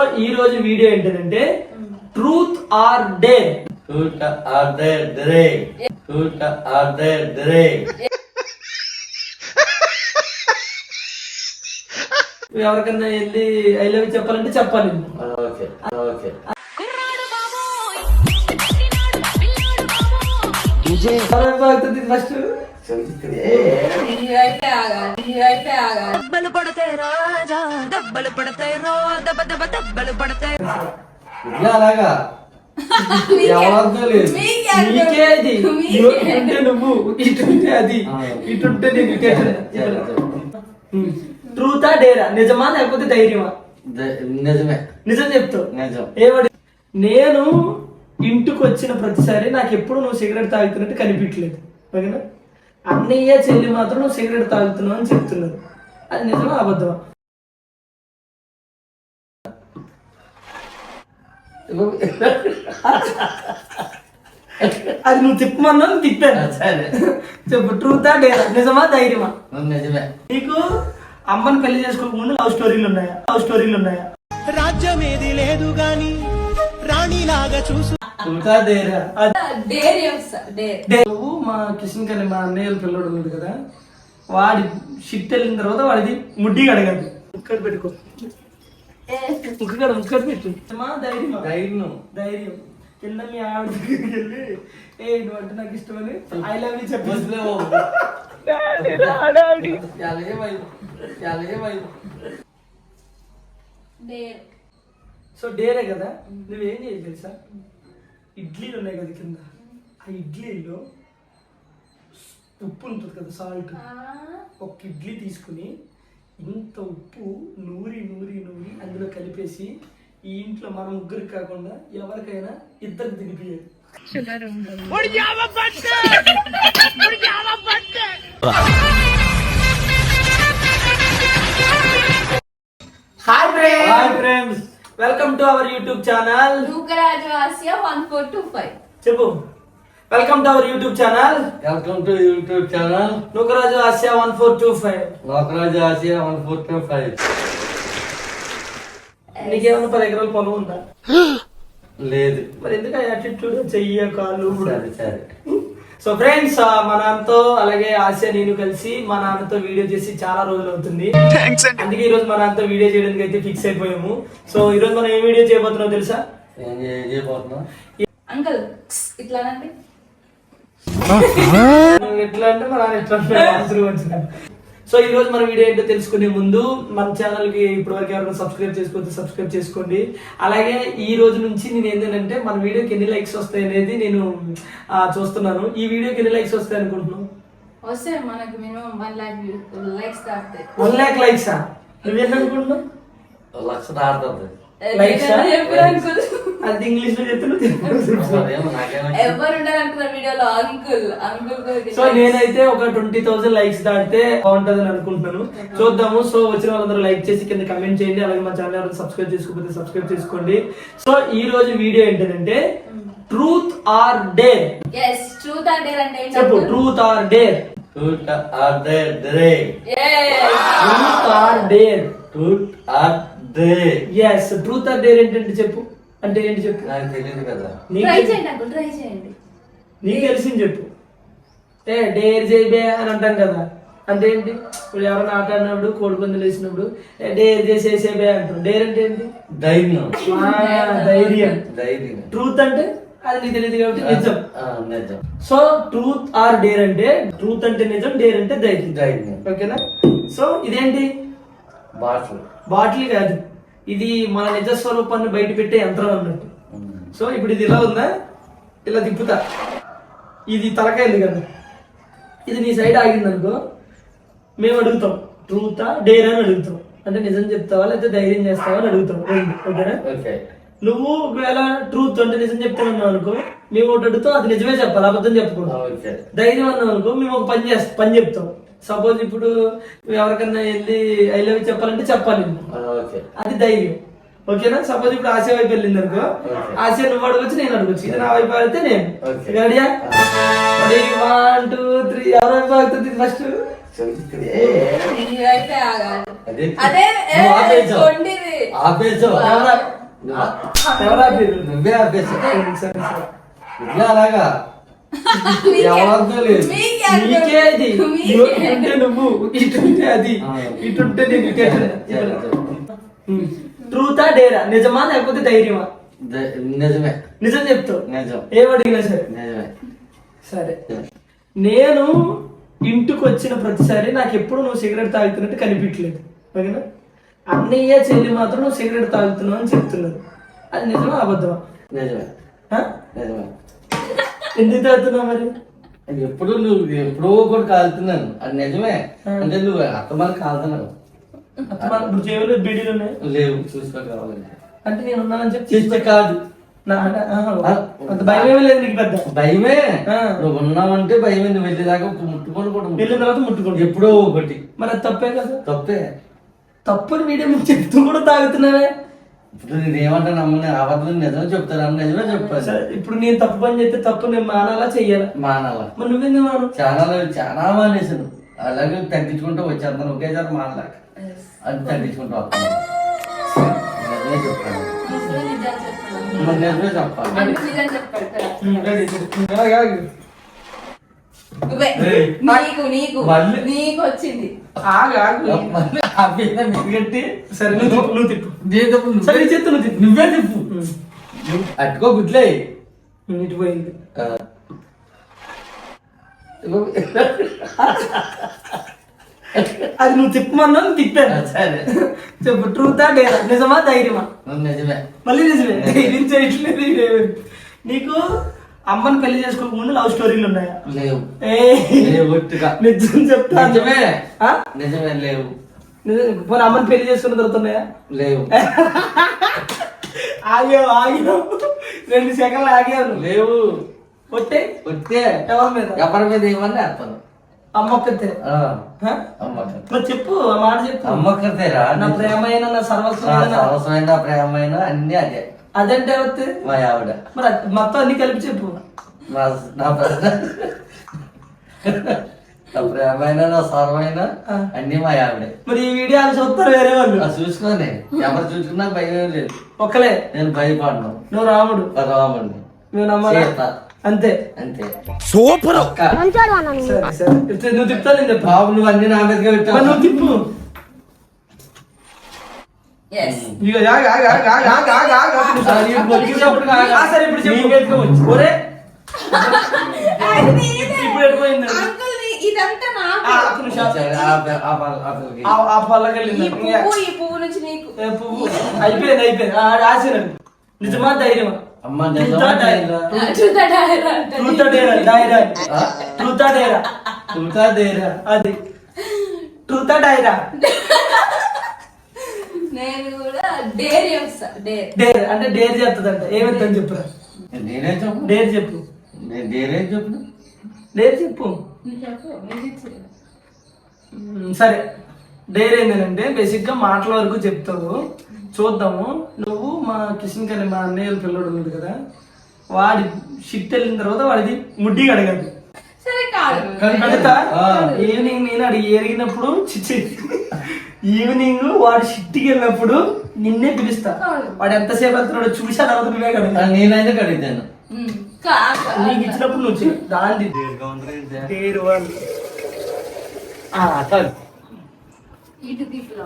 So ఈ రోజు video ఏంటంటే truth or dare truth or dare డ్రే truth or dare డ్రే ఎవరికన్నా వెళ్ళి ఐ చెప్పాలంటే చెప్పాలి. Okay okay first. దెబ్బలు పడతాయి రాజా దెబ్బలు పడతాయి రో దెబ్బ దెబ్బ దెబ్బలు పడతాయి ఇలా అలాగా? ఎవరితో లేదు. నీకే అది. ఇటుంటే నువ్వు ఇటుంటే అది. ఇటుంటే నేను ట్రూతా డేరా? నిజమా లేకపోతే ధైర్యమా? నిజమే. నిజం చెప్తావు. నిజం. ఏమడి? నేను ఇంటికి వచ్చిన ప్రతిసారి నాకు ఎప్పుడు నువ్వు సిగరెట్ తాగుతున్నట్టు కనిపించలేదు. ఓకేనా? అన్నయ్య చెల్లి మాత్రం నువ్వు సిగరెట్ తాగుతున్నావు అని చెప్తున్నారు. అది నిజమా అబద్ధమా? అది నువ్వు తిప్పమన్నా తిప్పాను. సరే చెప్పు ట్రూతా డేరా నిజమా ధైర్యమా? నిజమే. నీకు అమ్మని పెళ్ళి చేసుకోక ముందు లవ్ స్టోరీలు ఉన్నాయా? లవ్ స్టోరీలు ఉన్నాయా? రాజ్యమేది లేదు గాని రాణిలాగా చూసు డేర్. డే- నువ్వు మా కిషన్ కని మా అన్నయ్య పిల్లడు ఉన్నాడు కదా వాడి షిట్ వెళ్ళిన తర్వాత వాడిది ముడ్డి అడగదు ఇక్కడ పెట్టుకో. ఇక్కడ ఇక్కడ పెట్టు. మా ధైర్యం. ధైర్యం. ధైర్యం. కింద మీ ఆవిడ దగ్గరికి వెళ్ళి ఏ నువ్వు అంటే నాకు ఇష్టమని ఐ లవ్ యూ చెప్పి. డేర్. సో డేరే కదా? నువ్వేం చేయాలి తెలుసా? ఇడ్లీలు ఉన్నాయి కదా కింద. ఆ ఇడ్లీలో ఉప్పు ఉంటుంది కదా సాల్ట్. ఒక ఇడ్లీ తీసుకుని ఇంత ఉప్పు నూరి నూరి నూరి అందులో కలిపేసి ఈ ఇంట్లో మన ముగ్గురికి కాకుండా ఎవరికైనా ఇద్దరికి తినిపియాలి hi welcome to our YouTube channel Asiya one four two five చెప్పు. Welcome to our YouTube channel welcome to YouTube channel Nookaraju Asiya one four two five Lokaraju Asiya one four two five నీకేమన్నా పది ఎకరాల పొలం ఉందా? లేదు. మరి ఎందుకు attitude చెయ్య కాళ్ళు కూడా సరే. సరే సో ఫ్రెండ్స్ మా నాన్నతో అలాగే ఆసియా నేను కలిసి మా నాన్నతో వీడియో చేసి చాలా రోజులు అవుతుంది. అందుకే ఈ రోజు మా నాన్నతో వీడియో చేయడానికి అయితే ఫిక్స్ అయిపోయాము. సో ఈ రోజు మనం ఏం వీడియో చేయబోతున్నాం తెలుసా? అంకుల్ ఇట్లానండి. ఎట్లా అంటే మా నాన్న ఎట్లా సో ఈ రోజు మన వీడియో ఏంటో తెలుసుకునే ముందు మన ఛానల్కి ఇప్పటి వరకు ఎవరైనా సబ్స్క్రైబ్ చేసుకోవద్దు సబ్స్క్రైబ్ చేసుకోండి. అలాగే ఈ రోజు నుంచి నేను ఏంటంటే మన వీడియోకి ఎన్ని లైక్స్ వస్తాయి అనేది నేను చూస్తున్నాను. ఈ వీడియోకి ఎన్ని లైక్స్ వస్తాయి అనుకుంటున్నాను వస్తే మనకు మినిమం వన్ లాక్ లైక్స్ దాటుతాయి వన్ ల్యాక్ లైక్సా నువ్వేం అనుకుంటున్నావు? లక్ష దాడుతుంది అది ఇంగ్లీష్లో ఎవరు ఉండరు అనుకున్నారు వీడియోలో అంకుల్? అంకుల్ సో నేనైతే ఒక ట్వంటీ థౌసండ్ లైక్స్ దాటితే బాగుంటది అని అనుకుంటున్నాను చూద్దాము. సో వచ్చిన వాళ్ళందరూ లైక్ చేసి కింద కమెంట్ చేయండి. అలాగే మా ఛానల్ ఎవరైనా సబ్స్క్రైబ్ చేసుకోకపోతే సబ్స్క్రైబ్ చేసుకోండి. సో ఈ రోజు వీడియో ఏంటంటే truth or dare yes truth and dare అంటే చెప్పు? Truth or dare dare, dare. Yes. Truth or dare Truth or dare. Yes truth or dare ఏంటంటే చెప్పు. అంటే ఏంటి చెప్పు? నాకు తెలియదు కదా. నీకు ట్రై చేయండి అంకుల్ ట్రై చేయండి. నీకు తెలిసింది చెప్పు. ఏ డేర్ చేయబే అని అంటాం కదా. అంటే ఏంటి? ఇప్పుడు ఎవరైనా ఆట ఆడినప్పుడు కోడిపందులు వేసినప్పుడు ఏ డేర్ చేసేసేబే అంటాం డేర్ అంటే ఏంటి? ధైర్యం. ఆ, ధైర్యం. ధైర్యం. ట్రూత్ అంటే అది నీకు తెలియదు కాబట్టి నిజం. ఆ, నిజం. సో ట్రూత్ ఆర్ డేర్ అంటే ట్రూత్ అంటే నిజం డేర్ అంటే ధైర్యం. ధైర్యం. ఓకేనా సో ఇదేంటి? బాటిల్. కాదు. ఇది మన నిజ స్వరూపాన్ని బయట పెట్టే యంత్రం అన్నట్టు. సో ఇప్పుడు ఇది ఇలా ఉందా? ఇలా తిప్పుతా. ఇది తలకాయ ఉంది కదా. ఇది నీ సైడ్ ఆగింది అనుకో మేము అడుగుతాం. ట్రూతా డేర్ అని అడుగుతాం. అంటే నిజం చెప్తావా లేకపోతే ధైర్యం చేస్తావా అని అడుగుతాం. ఓకేనా? ఓకే. నువ్వు ఒకవేళ ట్రూత్ అంటే నిజం చెప్తానన్నావు అనుకో మేము ఒకటి అడుగుతాం అది నిజమే చెప్పాలి అబద్ధం చెప్పకూడదు. ధైర్యం అన్నావు అనుకో మేము ఒక పని చేస్తాం పని చెప్తాం. సపోజ్ ఇప్పుడు ఎవరికన్నా వెళ్ళి ఐ లవ్ చెప్పాలంటే చెప్పాలి. ఓకే. అది ధైర్యం. ఓకేనా? సపోజ్ ఇప్పుడు ఆశయ వైపు వెళ్ళింది అనుకో. ఆశయ నువ్వు అడగొచ్చు నేను అడగొచ్చు. ఇది నా వైపు వెళ్తే నేను. రెడీయా వన్ టూ త్రీ ఎవరి వైపు అవుతుంది ఫస్ట్ నువ్వు ఆపేసావు. అలాగా. లేదు. నీకే ఇటుంటే నువ్వు ఇటుంటే అది. ఇటుంటే నేను. ట్రూతా డేరా నిజమా లేకపోతే ధైర్యమా? నిజమే. నిజం చెప్తావు నిజం. ఏమడిగినా సరే. నిజమే. సరే. నేను ఇంటికి వచ్చిన ప్రతిసారి నాకు ఎప్పుడు నువ్వు సిగరెట్ తాగుతున్నట్టు కనిపించలేదు. ఓకేనా? అన్నయ్య చెల్లి మాత్రం నువ్వు సిగరెట్ తాగుతున్నావు అని చెప్తున్నారు. అది నిజమా అబద్ధమా? నిజమే. ఆ? నిజమే. ఎందుకు తాగుతున్నావు మరి? అది ఎప్పుడు నువ్వు ఎప్పుడో కూడా కాలుతున్నాను. అది నిజమే. అంటే నువ్వు అత్తమాలు కాలుతున్నావు. అత్తమాన ఇప్పుడు జేబులో బీడీలు ఉన్నాయి? లేవు చూసుకో కావాలంటే. అంటే నేను ఉన్నానని చెప్పి చేస్తే కాదు. అంత భయం ఏమీ లేదు నీకు పెద్ద. భయమే. నువ్వు ఉన్నావంటే భయమే. నువ్వు వెళ్ళేదాకా ముట్టుకొని కూడా. వెళ్ళిన తర్వాత ముట్టుకోండి ఎప్పుడో ఒకటి. మరి అది తప్పే కదా. తప్పే. తప్పుని వీడియో మీద చెప్తూ కూడా తాగుతున్నావే. ఇప్పుడు నేను ఏమంటా నమ్మని అబద్ధం నిజమే చెప్తాను అన్న నిజమే చెప్తాను సరే ఇప్పుడు నేను తప్పు పని చేస్తే తప్పు నేను మానాలా చెయ్యాలా? మానాల. మరి నువ్వెందుకు మాను చాలా చాలా మానేసాను అలాగే తగ్గించుకుంటూ వచ్చేస్తాను ఒకేసారి మానలేక. అది తగ్గించుకుంటూ వస్తాను. నిజమే చెప్తాను నిజమే చెప్పాలి. నీకు నీకు నీకు వచ్చింది మెరుగెట్టి సరే నువ్వు తిప్పు నువ్వు తిప్పు. సరే నువ్వు నువ్వే అట్టుకో గుడ్లే. ఇటు పోయింది. అది నువ్వు తిప్పమన్నా తిప్పాను. సరే. చెప్పు ట్రూతా డేరా నిజమా ధైర్యమా? నిజమే. మళ్ళీ నిజమే. ధైర్యం చేయట్లేదు. నీకు అమ్మని పెళ్ళి చేసుకోక ముందు లవ్ స్టోరీలు ఉన్నాయా? లేవు. నిజం చెప్తా నిజమే. ఆ? నిజమే లేవు. పోనీ అమ్మని పెళ్ళి చేసుకున్న తర్వాత ఉన్నాయా? లేవు. ఆగావు ఆగావు. రెండు సెకండ్లు ఆగావు. లేవు. కొట్టే వస్తే ఎవరి మీద? ఎవరి మీద ఏమన్నా వేస్తాను అమ్మ ఒక్కతే ఆ, హ? అమ్మకం మరి చెప్పు ఆ మాట చెప్పు. అమ్మకతేరా నా ప్రేమైన నా సర్వస్వమైన సరసమైన ప్రేమైన అన్ని అదే. అదంటే ఎవరితే మా ఆవిడ. మరి అది మొత్తం అన్ని కలిపి చెప్పు. నా నా ప్రశ్న నా ప్రేమైన నా సర్వమైన. అన్ని మా ఆవిడే. మరి ఈ వీడియో వాళ్ళు చూస్తారు వేరే వాళ్ళు. ఆ చూసుకోని ఎవరు చూసుకున్నా భయం లేదు. ఒక్కలే నేను భయపడను. నువ్వు రాముడు. రాముడిని. నువ్వు నమ్మాలా సీత. అంతే. అంతే. సూపర్. ఒక్క. సరే సరే. ఇప్పుడు నువ్వు తిప్పుతా నేను చెప్తా బాబు నువ్వు అన్ని నా మీదగా పెట్టావు. నువ్వు తిప్పు ఎస్ ఇక ఆగు, ఆగు, ఆగు, ఆగు, ఆగు, ఆగు, ఆగు, ఆగు. ఆ, ఇప్పుడు బతికినప్పుడు ఆగు. సరే ఇప్పుడు చెప్పు. ఒరే ఇప్పుడు ఎడిపోయింది ఇదంతా అయిపోయింది అయిపోయింది నిజమా ధైర్యమా అమ్మ డైరా? అది ట్రూతా డైరా నేను కూడా డేర్ చేస్తా డేర్. డేర్ అంటే డేర్ చేస్తుందంట ఏమైందని చెప్పురా నేనే చెప్పు. డేర్ చెప్పు. నేను నేనేం చెప్పు. డేర్ చెప్పు సరే. డేర్ ఏంటంటే బేసిక్గా మాటల వరకు చెప్తావు. చూద్దాము. నువ్వు మా కిషన్ కని మా అన్నయ్య పిల్లడు ఉన్నాడు కదా వాడి షిట్ వెళ్ళిన తర్వాత వాడిది ముడ్డి అడగదు సరే కాదు. కడతా ఆ. ఈవినింగ్ నేను అడిగి ఎరిగినప్పుడు చిచ్చి. ఈవినింగ్ వాడు షిట్టికి వెళ్ళినప్పుడు నిన్నే పిలుస్తా. వాడు ఎంతసేపు వెళ్తున్నాడో చూసా తర్వాత నువ్వే కదా ఆ, నేనైతే కడిగాను నీకు ఇచ్చినప్పుడు నువ్వు తిప్పుదా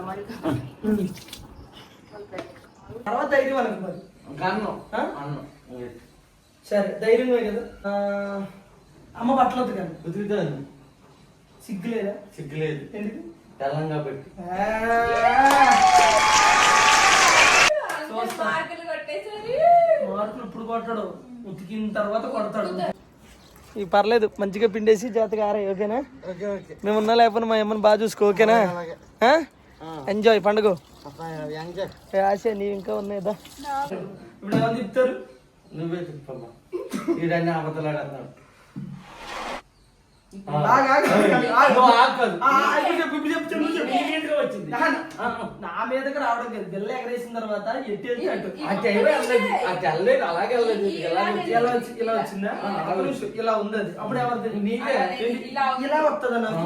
మరి తర్వాత ధైర్యం అనుకో మరి. కన్ను. ఆ? అన్ను సరే ధైర్యమే కదా. అమ్మ బట్టలు వద్దు కానీ ఉతుకుతాను. సిగ్గులేదా సిగ్గులేదు ఎందుకు? మార్కులు ఇప్పుడు కొట్టాడు. ఉతికిన తర్వాత కొడతాడు. ఈ పర్లేదు మంచిగా పిండేసి జాతగా ఆరాయి ఓకేనా? మేము ఉన్నా లేకపోతే మా అమ్మని బాగా చూసుకో ఓకేనా? ఎంజాయ్ పండుగ. ఏ ఆశ నీవు ఇంకా ఉన్నాయిదా ఇప్పుడు ఏమని చెప్తారు నువ్వే అబద్ధలాడుతున్నాడు ఆగు, ఆగు, ఆగు, ఆగు. నువ్వు ఆగదు. ఆ, ఆ, ఇప్పుడు చెప్పు, ఇప్పుడు చెప్పు, చెప్పు, చెప్పు. నీ మీదకే వచ్చింది. ఆహా, ఆ, నా మీదకి రావడం లేదు బిల్ల ఎగరేసిన తర్వాత ఎట్టి వెళ్ళలేదు అలాగే ఇలా వచ్చి- ఇలా వచ్చి- ఇలా వచ్చిందా? ఇలా ఉంది అది. అప్పుడు ఎవరిది నీదే ఇలా వస్తుందా నాకు?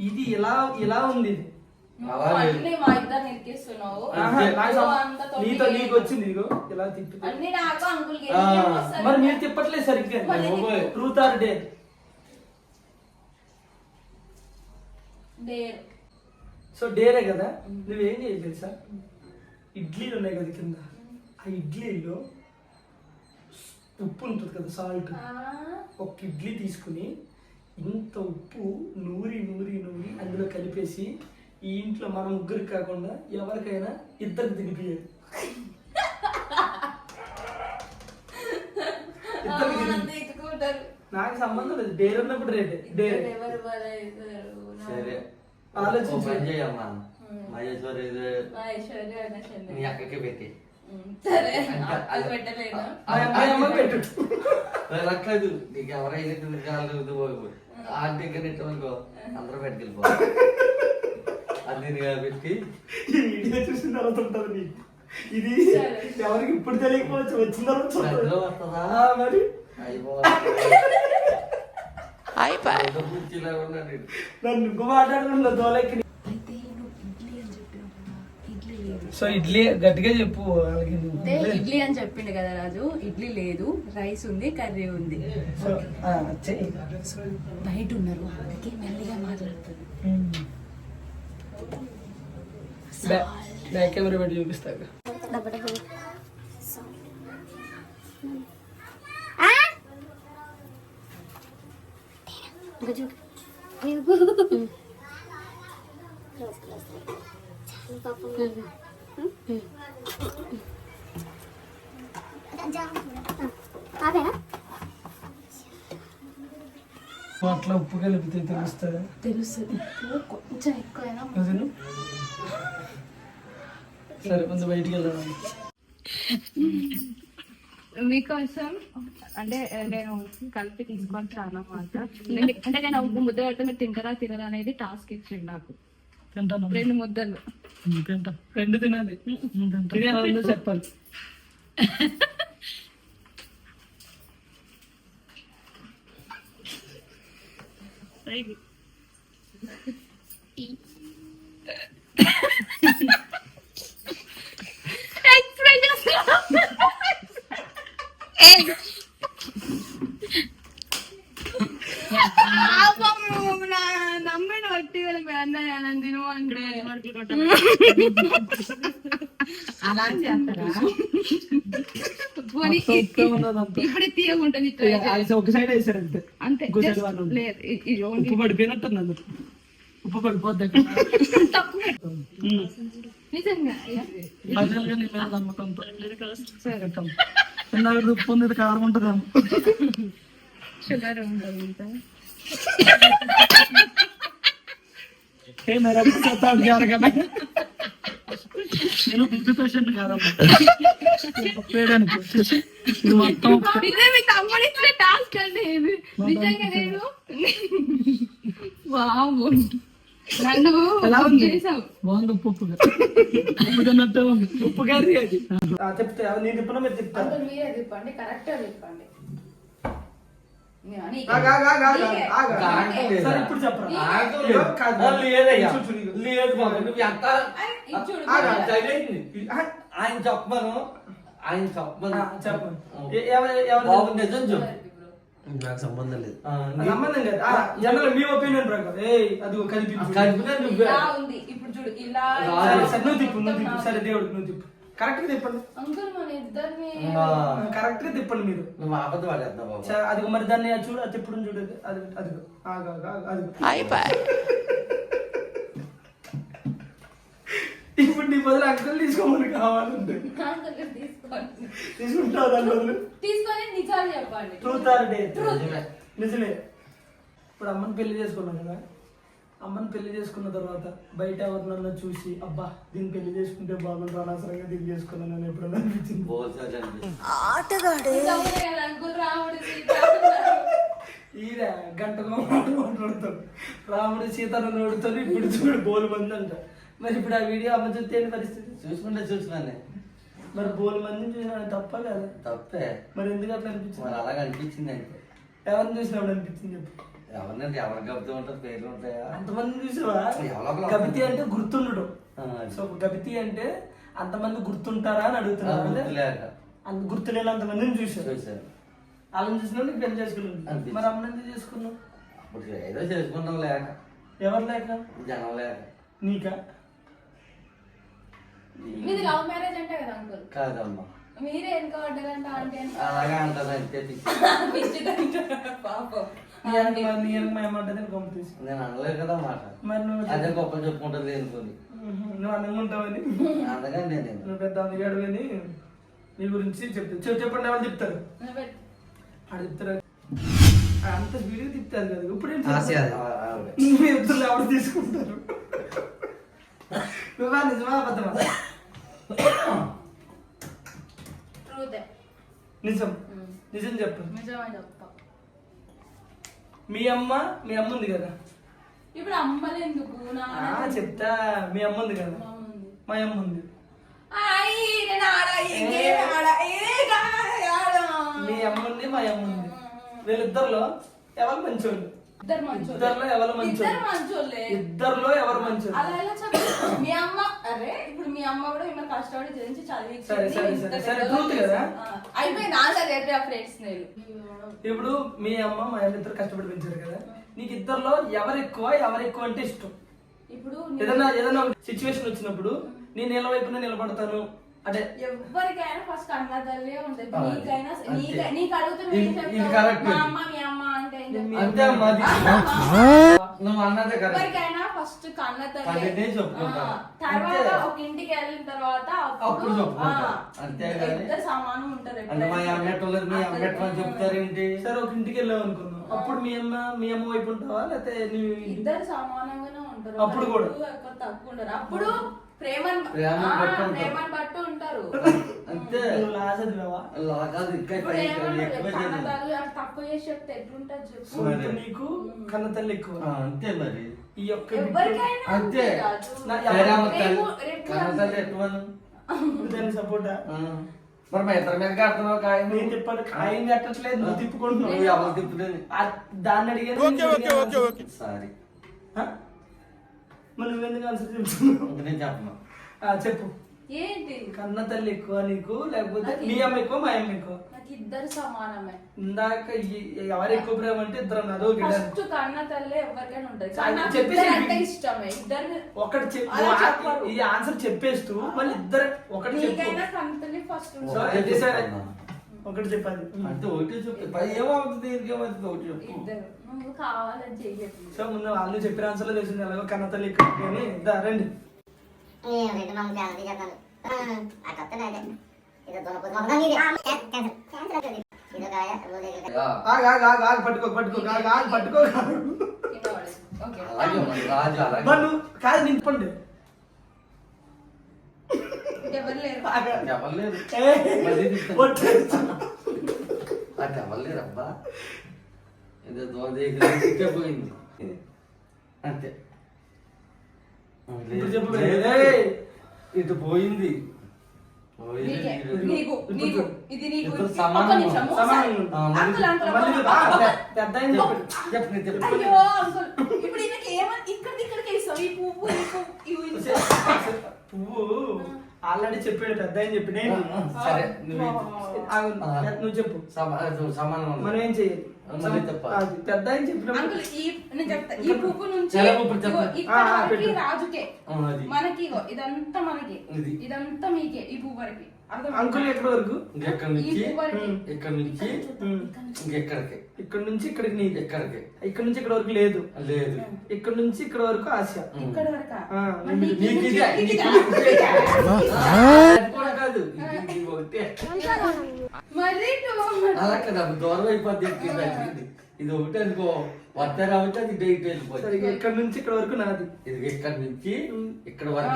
ఇది ఇలా ఇలా ఉంది. అన్ని మా ఇద్దరు నిరికిస్తున్నావు. నాకు నీతో. నీకు వచ్చింది ఇదిగో ఇలా తిప్పి అన్ని నాకు అంకుల్ ఆ, మరి మీరు తిప్పట్లేదు సరిగ్గా. Truth or dare dare so డేరే కదా? నువ్వేం చేయాలి తెలుసా? ఇడ్లీలు ఉన్నాయి కదా కింద. ఆ ఇడ్లీలో ఉప్పు ఉంటుంది కదా సాల్ట్ ఒక ఇడ్లీ తీసుకుని ఇంత ఉప్పు నూరి నూరి నూరి అందులో కలిపేసి ఈ ఇంట్లో మన ముగ్గురికి కాకుండా ఎవరికైనా ఇద్దరికి తినిపించాలి ఇద్దరికి తినిపి- ఎత్తుకుంటారు నాకు సంబంధం లేదు డేర్ ఉన్నప్పుడు రేటే డేర్. సరే ఆలోచించు. ఓ పని చేయమ్మా. మహేశ్వరి ఇది ఐశ్వర్య అన్న చెల్లి. నీ అక్కకి పెట్టి. ఉమ్, సరే ఇంకా అది పెట్టలేను మా అమ్మ పెట్టు. వెళ్ళట్లేదు నీకు ఎవరైనా ఆంటీ అందరూ పెట్టుకెళ్ళిపో అది నేను పెట్టి. ఈ వీడియో చూసిన తర్వాత ఉంటుంది నీకు. ఇది. ఎవరికి ఇప్పుడు తెలియకపోవచ్చు వచ్చిన తర్వాత మరి. నన్ను ఇంకో మాట్లాడకుండా దోలెక్కి సో ఇడ్లీ గట్టిగా చెప్పు ఇడ్లీ అని చెప్పిండు కదా రాజు ఇడ్లీ లేదు రైస్ ఉంది కర్రీ ఉంది. బయట ఉన్నారు అందుకే మెల్లిగా మాట్లాడుతుంది. బ్యాక్ కెమెరా పెట్టి చూపిస్తాను అట్లా ఉప్పు కలిపితే తెలుస్తుంది? తెలుస్తుంది. ఉప్పు కొంచెం ఎక్కువైనా సరే కొంచెం బయటికి వెళ్దాం. మీకోసం అంటే నేను కలిపి తీసుకొని చాలా మాట అంటే నేను ఒక ముద్ద పెడితే మీరు తింటారా తినరా అనేది టాస్క్ ఇచ్చిండు నాకు. తింటాను రెండు ముద్దలు. తింటా. రెండు తినాలి. baby. Egg. తినాలి చెప్పాలి నమ్మని వట్టి అన్న తిను అంటే అలా చేస్తారా పోనీ ఇప్పుడు తీయకుంటుంది ఒక సైడ్ వేసారు అంతే అంతే ఇంకో side just వాళ్ళు ఉంది. లేదు ఇ- ఇది only ఉప్పు పడిపోయినట్టుంది అందులో ఉప్పు పడిపోద్ది నిజంగా మధ్యలో నీ మీద నమ్మకంతో తింటాం ఇందాక ఉప్పు ఉంది ఇది కారం ఉంటుందేమో షుగర్ ఉండదు చెప్తాను నేను కాదమ్మా ఇది మొత్తం ఇదే మీ తమ్ముడు ఇచ్చిన టాస్క్ అండి ఇది నిజంగా నేను వాము నన్ను ఎలా ఉంది? చేసావు బాగుంది ఉప్పు ఉప్పు ఉప్పు కర్రీ అది చెప్తే నేను తిప్పినా మీరు అంకుల్ మీరే తిప్పండి కరెక్ట్ తిప్పండి ఇప్పుడు చెప్పరా? లేదయ్యా. లేదు బాబు నువ్వు ఎంత ఆయన చెప్పమను. ఆయన చెప్పమను. బాబు నిజం చెప్పు. నాకు సంబంధం లేదు. నమ్మదం లేదు. జనరల్ మీ ఒపీనియన్ ప్రకారం. ఏ అది ఒక కలిపి నువ్వే ఇప్పుడు చూడు ఇలా నువ్వు తిప్పు నువ్వు తిప్పు. సరే దేవుడు నువ్వు తిప్పు. కరెక్ట్గా తిప్పండి. అంకుల్ మన ఇద్దరిని కరెక్ట్గా తిప్పండి మీరు. నువ్వు బాబు. సరే, అది మరి దాన్ని చూడు అది తిప్పడం చూడు అది అది అది ఆగు, అది. ఇప్పుడు నీ బదులు అంకుల్ తీసుకోమని కావాలంటే. తీసుకుంటావు దాని బదులు తీసుకొని నిజాలు చెప్పండి. Truth or dare. నిజమే. ఇప్పుడు అమ్మని పెళ్ళి చేసుకున్నాం కదా. అమ్మని పెళ్ళి చేసుకున్న తర్వాత బయట ఎవరినన్నా చూసి అబ్బా దీన్ని పెళ్ళి చేసుకుంటే బాగుంటుంది అనవసరంగా దీన్ని చేసుకున్నాను అని ఎప్పుడన్నా అనిపించింది. ఈయన గంటలో మాట్లాడతాడు రాముడు సీతను నోడుతాడు ఇప్పుడు చూడు బోలు మంది అంట మరి ఇప్పుడు ఆ వీడియో అమ్మ చూస్తే ఏంటి పరిస్థితి? చూసుకుంటే చూసుకున్నానే. మరి బోలు మందిని చూసినా తప్ప కదా? తప్పే. మరి ఎందుకు అట్లా అనిపించింది? మరి అలాగ అనిపించింది అంటే ఎవరిని చూసినప్పుడు అనిపించింది చెప్పు. ఎవరినంటే ఎవరికి కవిత ఉంటుంది పేర్లు ఉంటాయా? అంతమంది చూసావా? ఎవరో గబితి అంటే గుర్తుండడం. సో గబితి అంటే అంతమంది గుర్తుంటారా అని అడుగుతున్నారు. అంత గుర్తులేని అంతమందిని చూసారు. చూశాను వాళ్ళని చూసినా నీకు పెళ్ళి చేసుకున్నాను. మరి అమ్మని ఎందుకు చేసుకున్నావు? అప్పుడు ఏదో చేసుకుంటాం లేక. ఎవరు లేక? జనం లేక. నీకా? మీది లవ్ మ్యారేజ్ అంటే కదా అంకుల్? కాదమ్మా. మీరే ఆంటీ అంటే? అలాగే అంటారు అంతే పాపం. నేను అనలేదు కదా మాట. అదే గొప్ప చెప్పుకుంటుంది అనుకుంది ఉహు, నువ్వు అందంగా ఉంటావని అందుకని నేను నువ్వు పెద్ద అందగాడు అని నీ గురించి చెప్తారు చెప్ చెప్పండి ఎవరు చెప్తారు. ఆడ చెప్తారు అంత వీడియో తిప్పారు కదా ఇప్పుడు. నువ్వు ఎవరు తీసుకుంటారు? నువ్వా నిజమా అబద్ధమా? నిజం. నిజం చెప్పు. నిజమే చెప్తా మీ అమ్మ మీ అమ్మ ఉంది కదా ఇప్పుడు అమ్మలు ఎందుకు చెప్తా మీ అమ్మ ఉంది కదా. మా అమ్మ ఉంది. మీ అమ్మ ఉంది మా అమ్మ ఉంది వీళ్ళిద్దరిలో ఎవరు మంచోళ్ళే. ఇద్దరిలో ఎవరు మంచోళ్ళు ఇద్దరు మంచోళ్ళే. ఇద్దరిలో ఎవరు మంచోళ్ళు అలా ఎలా చెప్పు మీ అమ్మ అరే ఇప్పుడు మీ అమ్మ కూడా మిమ్మల్ని కష్టపడి. సరే, సరే, సరే. సరే, పెద్దగా truth కదా? ఆ, అయిపోయింది ఆన్సర్ చెప్పి ఆ ఫ్రెండ్స్ నేను ఇప్పుడు మీ అమ్మ మా అమ్మ ఇద్దరు కష్టపడి పెంచారు కదా నీకు ఇద్దరిలో ఎవరు ఎక్కువ ఎవరు ఎక్కువ అంటే ఇష్టం ఇప్పుడు ఏదైనా ఏదైనా సిచ్యువేషన్ వచ్చినప్పుడు నేను నీళ్ళ వైపున నిలబడతాను అంటే ఎవరికైనా ఫస్ట్ అన్న తల్లే ఉంటుంది నీకైనా. నీక- నీకు అడుగుతున్నా. మా అమ్మ మీ అమ్మ అంటే? అంతే అమ్మా. నువ్వు అన్నదే కరెక్ట్ ఎవరికైనా ఫస్ట్ కన్న తల్లి. తర్వాత. ఒక ఇంటికి వెళ్ళిన తర్వాత అప్పుడు ఇద్దరు సమానం ఉంటారు అంటే మా అమ్మేటోళ్ళది మీ అమ్మేటోళ్ళు చెప్తారేంటి? సరే ఒక ఇంటికి వెళ్ళావు అనుకున్నాం అప్పుడు మీ అమ్మ మీ అమ్మ వైపు ఉంటావా? లేకపోతే ఇద్దరు సమానంగానే ఉంటారు. అప్పుడు కూడా? తక్కువ ఉండరు. అప్పుడు ప్రేమను ప్రేమను బట్టి ఉంటారు. అంతే. లాగాదు చేసి చెప్తే ఎట్లుంటది చెప్పు. నీకు కన్న తల్లి ఎక్కువ. ఆ, అంతే మరి. ఈ యొక్క అంతే. తల్లి. దాని సపోర్ట్. మరి మా ఇద్దరి మీద కడుతున్నావు కాయ నేను చెప్పాను ఖాయం కట్టట్లేదు. నువ్వు తిప్పుకుంటున్నావు. నువ్వు ఎవరు తిప్పుతుంది? ఆ, దాన్ని అడిగాను. సారీ. ఆ? మరి నువ్వెందుకు ఆన్సర్ చెప్తున్నావు? నేను చెప్పను. ఆ, చెప్పు. ఏంటి? కన్న తల్లి ఎక్కువ నీకు లేకపోతే మీ అమ్మ ఎక్కువ మా అమ్మ ఎక్కువ? నాకు ఇద్దరు సమానమే. ఇందాక ఎవరు ఎక్కువ ప్రేమ అంటే ఇద్దరు డన్. ఫస్ట్ కన్న తల్లి ఎవరికైనా ఉంటది. చెప్పేసి అంటే చెప్పి- ఇష్టమే. ఇద్దరు ఒకటి చెప్పు. ఈ ఆన్సర్ చెప్పేస్తూ మళ్ళీ ఇద్దరు ఒకటి చెప్పు. కన్న తల్లి ఫస్ట్ సో ఒకటే చెప్పాలి. అంటే ఒకటి చెప్పు పై ఏమవుతుంది ఒకటి చెప్పు. నువ్వు కావాలని సో ముందు వాళ్ళు చెప్పిన ఆన్సర్లో తెలిసింది ఎలాగో కన్న తల్లి ఎక్కువ అని దా రండి. పట్టుకో పట్టుకో పట్టుకో. కింద నింపండి. ఎవరు లేరు. అది. ఎవరు లేరు. అబ్బా ఏదో దోదే పోయింది. అంతే. ఇటు పోయింది. పోయింది, ఆల్రెడీ చెప్పాడు పెద్ద ఆయన చెప్పి నేను సరే నువ్వు చెప్పు సమా- సమానం. మనం ఏం చేయాలి పెద్ద ఆయన చెప్పినప్పుడు అంకుల్ ఈ నేను చెప్తా ఈ పువ్వు నుంచి చాలా పువ్వులు చెప్పు. ఇగో ఇక్కడ ఆ, ఆ, వరకి పెట్టు. రాజుకే మనకి ఇదంతా మనకి ఇది. ఇదంతా మీకే ఈ పువ్వు వరకు? అంకుల్ ఎక్కడి వరకు? ఇంకెక్కడి నుంచి. ఇక్కడ నుంచి. ఇంకెక్కడికి? ఇక్కడ నుంచి ఇక్కడికి నీది. ఎక్కడికి? ఇక్కడ నుంచి ఇక్కడ వరకు లేదు. లేదు. ఇక్కడ నుంచి ఇక్కడ వరకు ఆశ. కాదు. అలా కదా దూరం అయిపోద్ది. ఇది ఒకటి అనుకో వద్ద రావచ్చు అది సరే వెళ్ళిపోతుంది ఇక ఇక్కడ నుంచి ఇక్కడ వరకు నాది? ఇది ఇక్కడ నుంచి? ఇక్కడ వరకు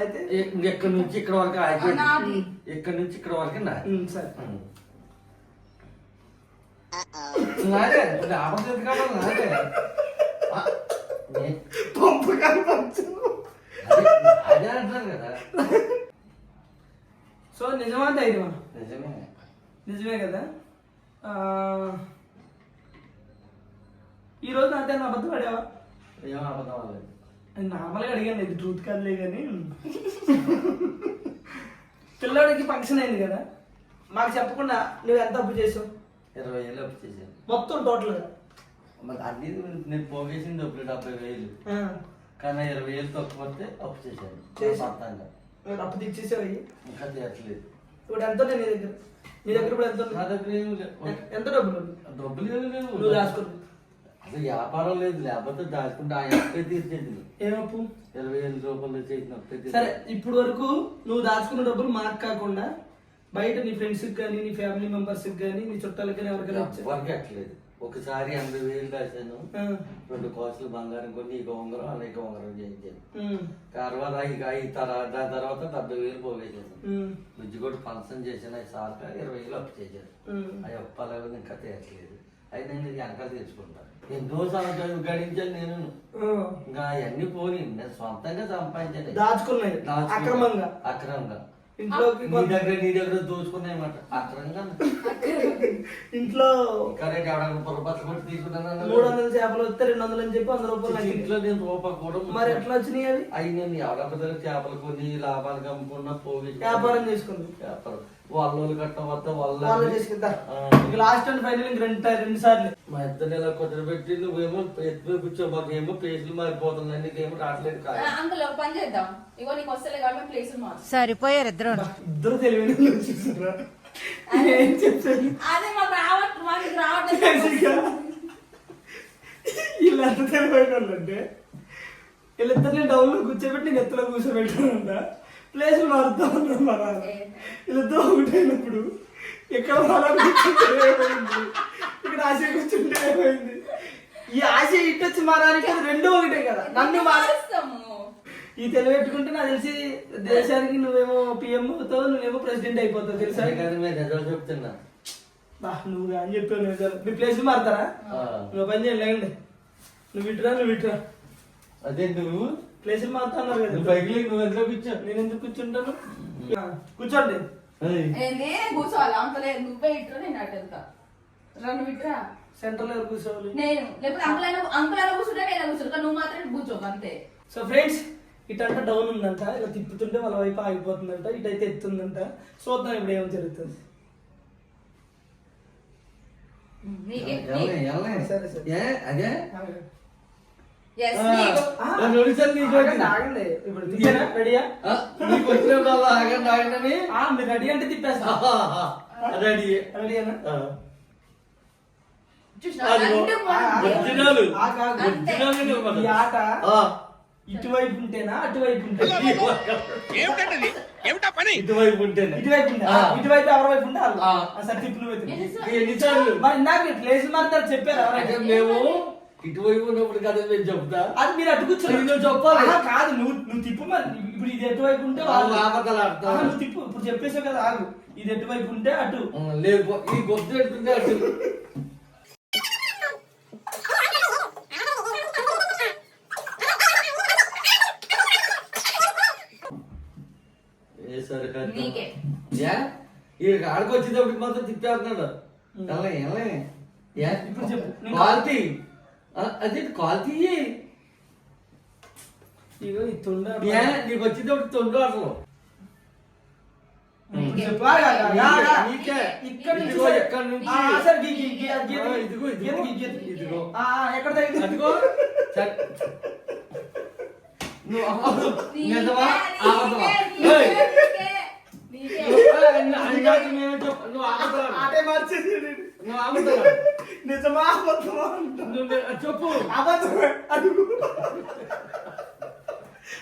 అయితే? ఇక్కడ నుంచి ఇక్కడ వరకు నాది. అయిపోయింది ఇక్కడ నుంచి ఇక్కడ వరకు నాది? సరే. నాదే నాదే. అదే కదా. సో నిజమా ధైర్యమా? నిజమే. నిజమే కదా? ఆ, ఈ రోజు నా అబద్ధం ఏం అబద్ధం అవ్వలేదు నార్మల్గా అడిగాను ఇది ట్రూత్ కాదులే కానీ పిల్లోడికి ఫంక్షన్ అయింది కదా మాకు చెప్పకుండా నువ్వు ఎంత అప్పు చేసావు? ఇరవై వేలు అప్పు చేశాను. మొత్తం టోటల్గా. మరి అన్ని నేను పోగేసింది డబ్బులు డెబ్బై వేలు. కానీ ఇరవై వేలు తక్కువ వస్తే అప్పు చేశాను. మొత్తంగా. అప్పు తెచ్చేసావు ఇంకా తీయట్లేదు ఇప్పుడు ఎంత నీ దగ్గర? నీ దగ్గర ఇప్పుడు ఎంత నా? దగ్గర ఏమి ఎంత డబ్బులు? డబ్బులు లేవు. నువ్వు అసలు వ్యాపారం లేదు లేకపోతే దాచుకుంటే ఆ అప్పే తీర్చేది ఏం అప్పు ఇరవై ఐదు రూపాయలు చేసిన అప్పే. సరే ఇప్పుడు వరకు నువ్వు దాచుకున్న డబ్బులు మాకు కాకుండా బయట నీ ఫ్రెండ్స్ కానీ నీ ఫ్యామిలీ మెంబర్స్ కానీ నీ చుట్టాలకి కానీ ఎవరికైనా ఎవరికి అట్లేదు. ఒకసారి ఎనభై వేలు ఆ, రెండు కోసలు బంగారం కొన్ని ఇక ఉంగరం అనేక ఉంగరం చేయించాను. తర్వాత ఇక ఈ తర్వాత దాని తర్వాత డెబ్బై వేలు పోగేసాను ఉమ్, బుజ్జి కూడా ఫంక్షన్ చేసిన సార్ ఇరవై వేలు అప్పు చేశాను. అవి అప్పాలి ఇంకా తీయట్లేదు అయితే నేను వెనకాల తెచ్చుకుంటాను ఎన్నో సంవత్సరాలు గడించాను నేను. ఇంకా అవన్నీ పోని నేను సొంతంగా సంపాదించాను. దాచుకున్నాయి. దాచుకున్నా. అక్రమంగా. అక్రమంగా. ఇంట్లోకి నీ దగ్గర నీ దగ్గర దోచుకున్నాయన్నమాట అక్రమంగా. ఇంట్లో ఇంకా రేటు ఎవడన్నా పొరపాటు కొట్టి తీసుకున్నాను మూడు వందల చేపలు వస్తే రెండు వందలు అని చెప్పి వంద రూపాయలు ఇంట్లో నేను రూపాయి కూడా మరి ఎట్లా వచ్చినాయి అవి? అవి నేను ఎవడొక్క దగ్గర చేపలు కొని లాభాలు అమ్ముకున్నా పోగి వ్యాపారం చేసుకుంది. వ్యాపారం. వాళ్ళు కట్ట వద్ద వాళ్ళు. ఇక లాస్ట్ అండ్ ఫైనల్ ఇంక రెండు రెండు సార్లు. మా ఇద్దరు ఇలా కుదిరి పెట్టి నువ్వేమో ఎత్తుపై కూర్చో మాకేమో పేజీలు మారిపోతున్నాయి నీకేమో రావట్లేదు కాదు. అంకుల్ ఒక పని చేద్దాం. ఇగో నీకు వస్తలే కాబట్టి మార్చు సరిపోయారు ఇద్దరు. ఇద్దరు తెలివైన అదే మాకు రావట్ మాకు రావట్లేదు. ఎంత తెలివైన వాళ్ళు అంటే వీళ్ళిద్దరిని డౌన్లో కూర్చోబెట్టి నేను ఎత్తులో కూర్చోబెట్టానంట ప్లేస్ మారుతా ఉన్నాను మా నాన్న. వీళ్ళిద్దరు ఒకటైనప్పుడు ఎక్కడ మారాలి కూర్చుంటే ఏమైంది? ఇక్కడ ఆశ కూర్చుంటే ఏమైంది? ఈ ఆశ ఇట్టొచ్చి మారానికి అది రెండు ఒకటే కదా. నన్ను మారు మారుస్తాము? ఈ తెలివెట్టుకుంటే నాకు తెలిసి దేశానికి నువ్వేమో పిఎం అవుతావు నువ్వేమో ప్రెసిడెంట్ అయిపోతావు తెలుసా? చెప్తున్నా. బా నువ్వు అని చెప్పావు నిజాలు. మీ ప్లేస్ మారుతారా. నువ్వు పని చేయండి లేండి నువ్వు ఇటురా నువ్వు ఇటురా అదే నువ్వు? ప్లేసులు మారుతా అన్నారు నువ్వు కదా పైకి లేకు, నువ్వు ఎంత కూర్చో? నేను ఎందుకు కూర్చుంటాను? కూర్చోండి. నేనే కూర్చోవాలి. అంతలే నువ్వే ఇట్రా నేను అటు వెళ్తా. రెండు ఇట్రా సెంటర్లో కూర్చోవాలి? నేను. లేకపోతే అంకుల్ అయినా అంకుల్ అయినా కూర్చుంటా నేను కూర్చుంటా. నువ్వు మాత్రం ఇటు కూర్చోకు అంతే. సో ఫ్రెండ్స్ ఇటంట డౌన్ ఉందంట. ఇలా తిప్పుతుంటే వాళ్ళ వైపు ఆగిపోతుందంట. ఇటైతే ఎత్తుందంట. చూద్దాం ఇప్పుడు ఏమో జరుగుతుంది? సరే, సరే. అదే? రెడీ అంటే తిప్పేస్తా రెడీ ఆట ఆ, ఇటువైపు ఉంటేనా అటువైపు ఇటువైపు ఉంటేనే ఇటువైపు. ఇటువైపు ఎవరి వైపు ఉంటే సరే మరి ఇందాక ప్లేస్ మారుతారు చెప్పారు? మేము ఇటువైపు ఉన్నప్పుడు కదా మేము చెప్తా అది మీరు అటు కూర్చోండి. నువ్వు చెప్పాలి. కాదు నువ్వు నువ్వు తిప్పు మరి ఇప్పుడు ఇది ఎటువైపు ఉంటే. ఆపదలు ఆడతారు. ఆహా, నువ్వు తిప్పు ఇప్పుడు చెప్పేసావు కదా ఆగు ఇది ఎటువైపు ఉంటే అటు లేదు ఈ గొప్ప ఎడుతుంటే అటు ఏ సరే కాదు. నీకే. ఏ ఈ ఆడికి వచ్చేటప్పుడు మాత్రం తిప్పేస్తున్నాడు ఎలా ఎలా ఏ ఇప్పుడు చెప్పు. నేను- క్వాలిటీ ఆ, అదే క్వాలిటీ ఇగో ఈ తొండ ఏ నీకు వచ్చేటప్పుడు తొండు అసలు ఇప్పుడు చెప్పు. ఆగు, ఆగు, ఆగు, ఆగు, ఆగు. నీకే. ఇక్కడ నుంచి ఇదిగో సరే. ఇక్కడ నుంచి. ఆ, సరే, గీ, గీ, గీ, అది గీత, ఆ, గీ. ఇదిగో, ఇదిగో. గీత, గీ, గీత, గీ. ఇదిగో. ఆ, ఆ, ఎక్కడ తగ్గింది అదిగో సరే. నువ్వు అబద్ధం. నీకే, నిజమా? నీకే, అబద్ధమా? నీకే, ఏయ్. నీకే, నీకే. నువ్వు అది నిజమా? అబద్ధమా చెప్పు. అబద్ధమే. అడుగు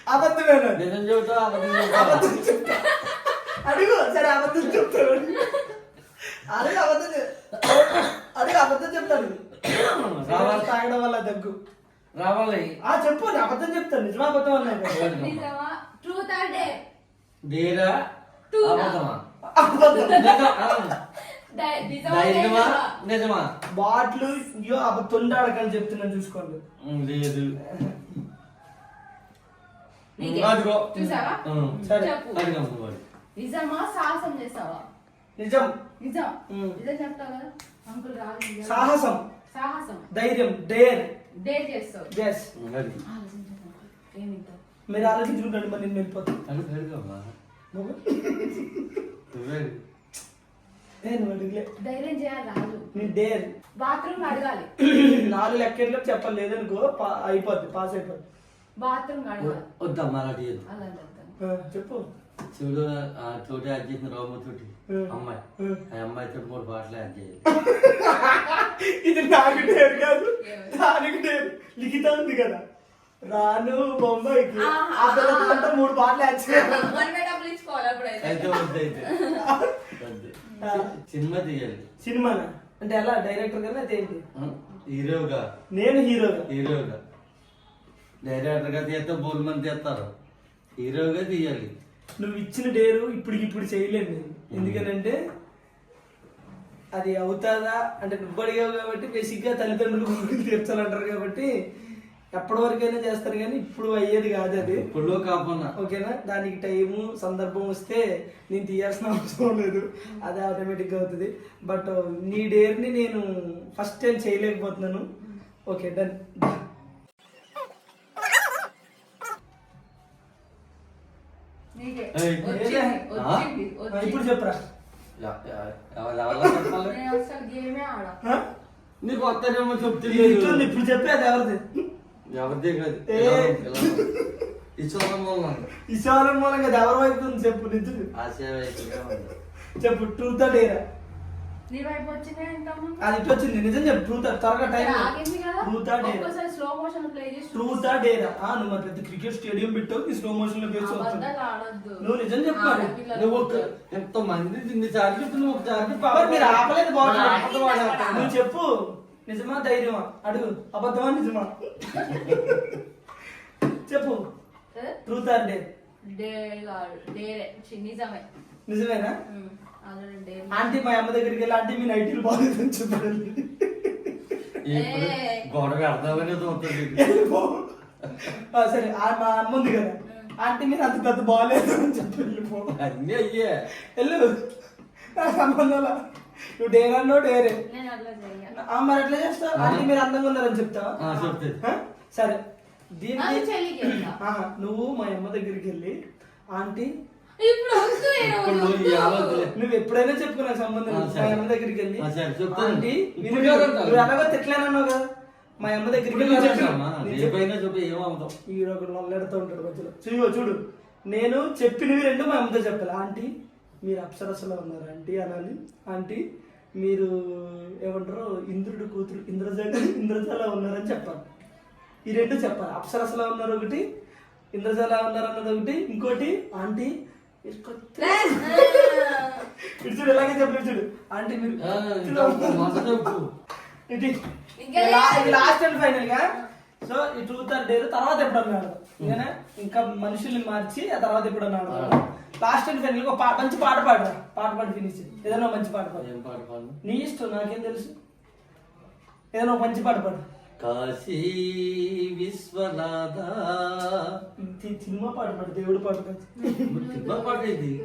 అబద్ధమేనా? నిజం చెబుతా అబద్ధం చెప్తా అడుగు సరే అబద్ధం చెప్తాడు. అడుగు అబద్ధం అడుగు అబద్ధం చెప్తాడు. రావాలి. తాగడం వల్ల దగ్గు. రావాలి. ఆ చెప్పు అబద్ధం చెప్తాను నిజమా అబద్ధం అన్నా నిజమా? ట్రూత్ ఆర్ డే డేరా? టూనా? అబద్ధమా? అబద్ధం. ధైర్యమా నిజమా బాట్లు అయ్యో అబ్బ తొండాడకని చెప్తున్నాను చూసుకోండి. లేదు. అదిగో చూసావా? సరే. నిజమా సాహసం చేస్తావా? నిజం. నిజం. ఉమ్. నిజం చెప్తావు కదా? అంకుల్ రాదు నిజం. సాహసం. సాహసం. ధైర్యం డేర్. చేస్తావు. మీరు ఆలోచించుకుంటాడు మరి నేను వెళ్ళిపోతాను. నువ్వు? నేను అడిగలే. ధైర్యం చేయాలి రాదు. నీ డేర్. బాత్రూమ్ అడగాలి. నాలుగు లెక్కర్లో చెప్పాలి లేదనుకో పా- అయిపోద్ది పాస్ అయిపోద్ది. బాత్రూమ్ అడగాలి. వద్దమ్మా అలా చేయదు అలా చెప్తాను ఆ, చెప్పు. చూడు ఆ తోటి యాడ్ చేసిన రోమ తోటి. అమ్మాయి. ఆ అమ్మాయి తోటి మూడు పాటలు యాడ్ చేయాలి. ఇది నాకు డేర్ కాదు దానికి డేర్. లిఖిత ఉంది కదా. రాను బొంబాయికి ఆహా. ఆ అంతా మూడు పాటలు యాడ్ చేయాలి. మనమే డబ్బులు ఇచ్చుకోవాలి అప్పుడైతే. అయితే వద్దు అయితే. సినిమా తీయాలి. సినిమానా అంటే ఎలా? డైరెక్టర్ ఏంటి? ఉమ్, హీరోగా. నేను హీరోగా? హీరోగా. డైరెక్టర్గా తీస్తే బోల్ మంది తీస్తారు. హీరోగా తీయాలి. నువ్వు ఇచ్చిన డేరు ఇప్పుడు ఇప్పుడు చేయలేను నేను. ఎందుకనంటే అది అవుతాదా? అంటే నువ్వు అడిగావు కాబట్టి బేసిక్గా తల్లిదండ్రులు తీర్చాలంటారు కాబట్టి ఎప్పటి వరకైనా చేస్తారు కానీ ఇప్పుడు అయ్యేది కాదు అది. ఇప్పుడు కాకుండా. ఓకేనా? దానికి టైము సందర్భం వస్తే నేను తీయాల్సిన అవసరం లేదు. అది ఆటోమేటిక్గా అవుతుంది. బట్ నీ డేర్ని నేను ఫస్ట్ టైం చేయలేకపోతున్నాను. ఓకే డన్ ఇప్పుడు చెప్పురా? నీకు వస్తానేమో చెప్తుంది ఇప్పుడు చెప్పి అది ఎవరిది? ఎవరిదే కాదు విశాలం మూలంగా అది ఎవరి వైపు ఉంది చెప్పు ఆశయవైపుగా ఉంది. చెప్పు ట్రూత్ డేరా నీ వైపు వచ్చిందే అది ఇటు వచ్చింది నిజం చెప్పు ట్రూత్ త్వరగా టైం కదా. ట్రూత్ డేరా ఒక్కసారి స్లో మోషన్ ప్లే చేసి ట్రూత్ డేరా ఆ నువ్వు పెద్ద క్రికెట్ స్టేడియం పెట్టావు నీ స్లో మోషన్లో పేరు వస్తుంది అబద్ధాలు ఆడొద్దు. నువ్వు నిజం చెప్పు మరి. ఆడపిల్లలు నువ్వు ఒక ఎంత మంది ఇన్ని సార్లు చెప్పి నువ్వు ఒకసారి చెప్పి మరి మీరు ఆపలేదు ఆపుతాడు. నువ్వు చెప్పు. నిజమా ధైర్యమా? అడుగు. అబద్ధమా నిజమా? చెప్పు. ఏ? ట్రూత్ ఆర్ డే డే నిజమే. నిజమేనా? ఆంటీ మా అమ్మ దగ్గరికి వెళ్ళి ఆంటీ మీ నైటీలు బాగుందని ఏ. గొడవ. ఆ, సరే మా అమ్మ ఉంది కదా. ఆంటీ మీరు అంత పెద్ద బాగాలేదు అని చెప్పి వెళ్ళిపో. అన్నీ అయ్యే. వెళ్ళు. సంబంధంలా నువ్వు డేరే నేను అట్లా చెయ్య ఆ, మరి ఎట్లా చేస్తావు ఆంటీ మీరు అందంగా ఉన్నారని చెప్తావా ఆ, చెప్తుంది. ఆ? సరే దీనికి. ఆహా, నువ్వు మా అమ్మ దగ్గరికి వెళ్ళి ఆంటీ నువ్వు ఎప్పుడైనా చెప్పుకున్నా సంబంధం. మా అమ్మ దగ్గరికి వెళ్ళి ఆ, సరే, చెప్తాను. ఆంటీ? నువ్వు ఎలాగో తిట్టలేనన్నావు కదా మా అమ్మ దగ్గరికి వెళ్ళి చెప్పు. చెప్పమ్మా, నేను చెప్పు. రేపైనా చెప్పి ఏమవుతాం ఈడ ఒకడు నల్లెడుతూ ఉంటాడు మధ్యలో చూడు చూడు నేను చెప్పినవి రెండు మా అమ్మతో చెప్పాలి ఆంటీ మీరు అప్సరసలో ఉన్నారు ఆంటీ అనాలి. ఆంటీ మీరు ఏమంటారు ఇంద్రుడు కూతురు ఇంద్రజాల ఇంద్రజాల ఉన్నారని చెప్పాలి. ఈ రెండు చెప్పాలి. అప్సరసలో ఉన్నారు ఒకటి ఇంద్రజాల ఉన్నారు అన్నది ఒకటి ఇంకోటి ఆంటీ ఇటు ఎలాగే చూడు. ఆంటీ మీరు లాస్ట్ అండ్ ఫైనల్గా? సో ఈ ట్రూత్ ఆర్ డేర్ తర్వాత ఎప్పుడన్నా ఇంకా మనుషుల్ని మార్చి ఆ తర్వాత ఎప్పుడన్నా లాస్ట్ అండ్ ఫైనల్గా ఒక మంచి పాట పాడరా పాట పాడి ఫినిష్ ఏదైనా మంచి పాట పాడు. ఏం పాట పాడు? నీ ఇష్టం నాకేం తెలుసు. ఏదైనా ఒక మంచి పాట పాడు. కాశీ విశ్వనాథ. సినిమా పాట పాడు దేవుడు పాట కాదు. సినిమా పాట ఇది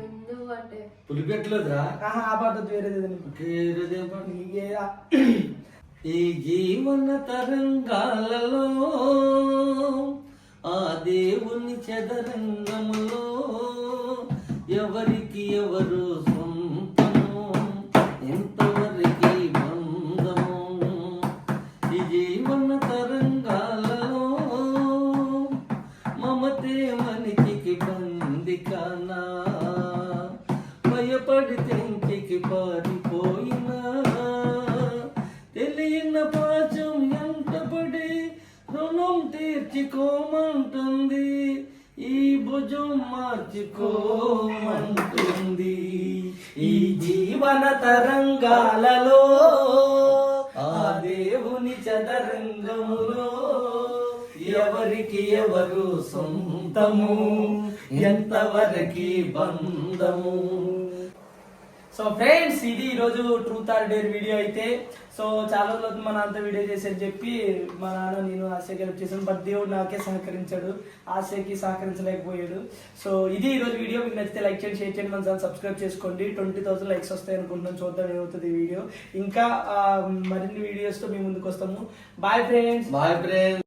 పులిపెట్టలేదురా? ఆ పాట వేరేది పాట ఈ జీవన తరంగాలలో ఆ దేవుని చదరంగములో ఎవరికి ఎవరు సొంతము? ఎంతవరికి బంధము? ఈ జీవన తరంగాలలో మమతే మనిషికి బందికానా భయపడి తెంచికి పారిపోయినా. తెలియన పాచం ఎంతపడి రుణం తీర్చుకోమంట భుజం మార్చుకోమంటుంది. ఈ జీవన తరంగాలలో ఆ దేవుని చదరంగములో ఎవరికి ఎవరు సొంతము? ఎంతవరకి బంధము? సో ఫ్రెండ్స్ ఇది ఈరోజు ట్రూత్ ఆర్ డేర్ వీడియో అయితే. సో చాలా రోజులు మన మా నాన్నతో వీడియో చేసేది చెప్పి మా నాన్న నేను ఆశకి హెల్ప్ చేశాను బట్ దేవుడు నాకే సహకరించాడు. ఆశకి సహకరించలేకపోయాడు. సో ఇది ఈరోజు వీడియో మీకు నచ్చితే లైక్ చేయండి షేర్ చేయండి. మన ఛానల్ సబ్స్క్రైబ్ చేసుకోండి. ట్వంటీ థౌసండ్ లైక్స్ వస్తాయి అనుకుంటున్నాం. చూద్దాం ఏమవుతుంది వీడియో ఇంకా మరిన్ని వీడియోస్తో మీ ముందుకు వస్తాము. Bye friends bye friends